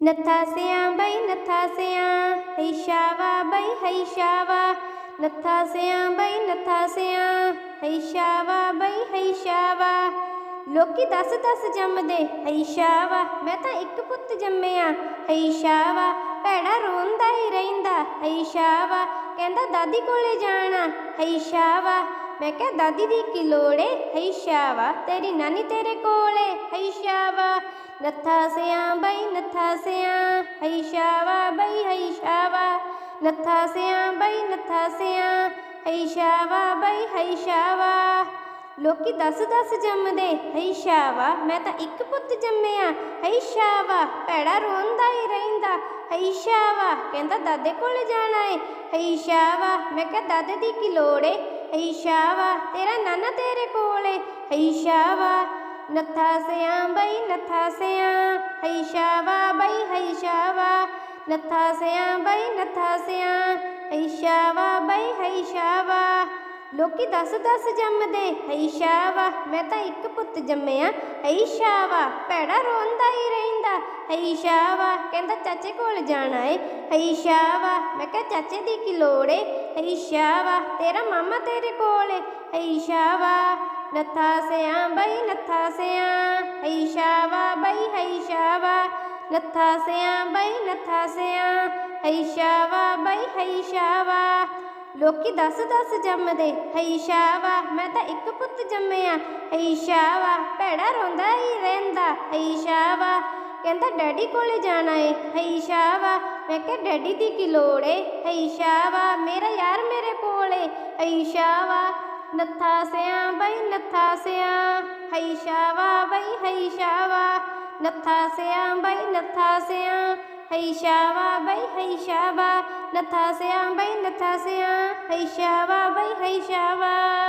ਨੱਥਾ ਸਿਆਂ ਬਈ, ਨੱਥਾ ਸਿਆਂ ਹਈ ਸ਼ਾਵਾ ਬਈ ਹਈ ਸ਼ਾਵਾ ਨੱਥਾ ਸਿਆਂ ਬਈ, ਨੱਥਾ ਸਿਆਂ ਹਈ ਸ਼ਾਵਾ ਬਈ ਹਈ ਸ਼ਾਵਾ ਲੋਕੀ ਦਸ ਦਸ ਜੰਮਦੇ ਹਈ ਸ਼ਾਵਾ ਮੈਂ ਤਾਂ ਇੱਕ ਪੁੱਤ ਜੰਮਿਆ ਹਈ ਸ਼ਾਵਾ ਭੈੜਾ ਰੋਂਦਾ ਹੀ ਰਹਿੰਦਾ ਹਈ ਸ਼ਾਵਾ ਕਹਿੰਦਾ ਦਾਦੀ ਕੋਲੇ ਜਾਣਾ ਹਈ ਸ਼ਾਵਾ ਮੈਂ ਕਿਹਾ ਦਾਦੀ ਦੀ ਕੀ ਲੋੜ ਏ? ਹਈ ਸ਼ਾਵਾ ਤੇਰੀ ਨਾਨੀ ਤੇਰੇ ਕੋਲੇ ਹਈ ਸ਼ਾਵਾ ਨੱਥਾ ਸਿਆਂ ਬਈ, ਨੱਥਾ ਸਿਆਂ ਹਈ ਸ਼ਾਵਾ ਬਈ ਹਈ ਸ਼ਾਵਾ ਨੱਥਾ ਸਿਆਂ ਬਈ, ਨੱਥਾ ਸਿਆਂ ਹਈ ਸ਼ਾਵਾ ਬਈ ਹਈ ਸ਼ਾਵਾ ਲੋਕੀ ਦਸ ਦਸ ਜੰਮਦੇ ਹਈ ਸ਼ਾਵਾ ਮੈਂ ਤਾਂ ਇੱਕ ਪੁੱਤ ਜੰਮਿਆ ਹਈ ਸ਼ਾਵਾ ਭੈੜਾ ਰੋਂਦਾ ਹੀ ਰਹਿੰਦਾ ਹਈ ਸ਼ਾਵਾ ਕਹਿੰਦਾ ਦਾਦੇ ਕੋਲ ਜਾਣਾ ਏ ਹਈ ਸ਼ਾਵਾ ਮੈਂ ਕਿਹਾ ਦਾਦੇ ਦੀ ਕੀ ਲੋੜ ਏ? ਹਈ ਸ਼ਾਵਾ ਤੇਰਾ ਨਾਨਾ ਤੇਰੇ ਕੋਲ ਏ ਹਈ ਸ਼ਾਵਾ ਨੱਥਾ ਸਿਆਂ ਬਈ ਨੱਥਾ ਸਿਆਂ ਹਈ ਸ਼ਾਵਾ ਬਈ ਹਈ ਸ਼ਾਵਾ ਨੱਥਾ ਸਿਆਂ ਬਈ ਨੱਥਾ ਸਿਆਂ ਹਈ ਸ਼ਾਵਾ ਬਈ ਹਈ ਸ਼ਾਵਾ ਲੋਕੀ ਦਸ ਦਸ ਜੰਮਦੇ ਹਈ ਸ਼ਾਵਾ ਮੈਂ ਤਾਂ ਇੱਕ ਪੁੱਤ ਜੰਮਿਆ ਹਈ ਸ਼ਾਵਾ ਭੈੜਾ ਰੋਂਦਾ ਹੀ ਰਹਿੰਦਾ ਹਈ ਸ਼ਾਵਾ ਕਹਿੰਦਾ ਚਾਚੇ ਕੋਲ ਜਾਣਾ ਏ ਹਈ ਸ਼ਾਵਾ ਮੈਂ ਕਿਹਾ ਚਾਚੇ ਦੀ ਕੀ ਲੋੜ ਏ ਹਈ ਸ਼ਾਵਾ ਤੇਰਾ ਮਾਮਾ ਤੇਰੇ ਕੋਲ ਏ ਹਈ ਸ਼ਾਵਾ ਨੱਥਾ ਸਿਆਂ ਬਈ ਨੱਥਾ ਸਿਆਂ ਹਈ ਸ਼ਾਵਾ ਬਈ ਹਈ ਸ਼ਾਵਾ ਨੱਥਾ ਸਿਆਂ ਬਈ ਨੱਥਾ ਸਿਆਂ ਹਈ ਲੋਕੀ ਦਸ ਦਸ ਜੰਮਦੇ ਹਈ ਸ਼ਾਵਾ ਮੈਂ ਤਾਂ ਇੱਕ ਪੁੱਤ ਜੰਮਿਆ ਹਈ ਸ਼ਾਵਾ ਭੈੜਾ ਰੋਂਦਾ ਹੀ ਰਹਿੰਦਾ ਹਈ ਸ਼ਾਵਾ ਕਹਿੰਦਾ, ਡੈਡੀ ਕੋਲੇ ਜਾਣਾ ਏ। ਹਈ ਸ਼ਾਵਾ ਮੈਂ ਕਿਹਾ, ਡੈਡੀ ਦੀ ਕੀ ਲੋੜ ਏ? ਹਈ ਸ਼ਾਵਾ ਮੇਰਾ ਯਾਰ ਮੇਰੇ ਕੋਲੇ ਹਈ ਸ਼ਾਵਾ ਨੱਥਾ ਸਿਆ ਬਈ, ਨੱਥਾ ਸਿਆ। ਹਈ ਸ਼ਾਵਾ ਬਈ, ਹਈ ਸ਼ਾਵਾ ਨੱਥਾ ਸਿਆ ਬਈ, ਨੱਥਾ ਸਿਆ। ਹਈ ਸ਼ਾਵਾ ਬਈ, ਹਈ ਸ਼ਾਵਾ ਨੱਥਾ ਸਿਆ ਬਈ, ਨੱਥਾ ਸਿਆ। ਹਈ ਸ਼ਾਵਾ ਬਈ, ਹਈ ਸ਼ਾਵਾ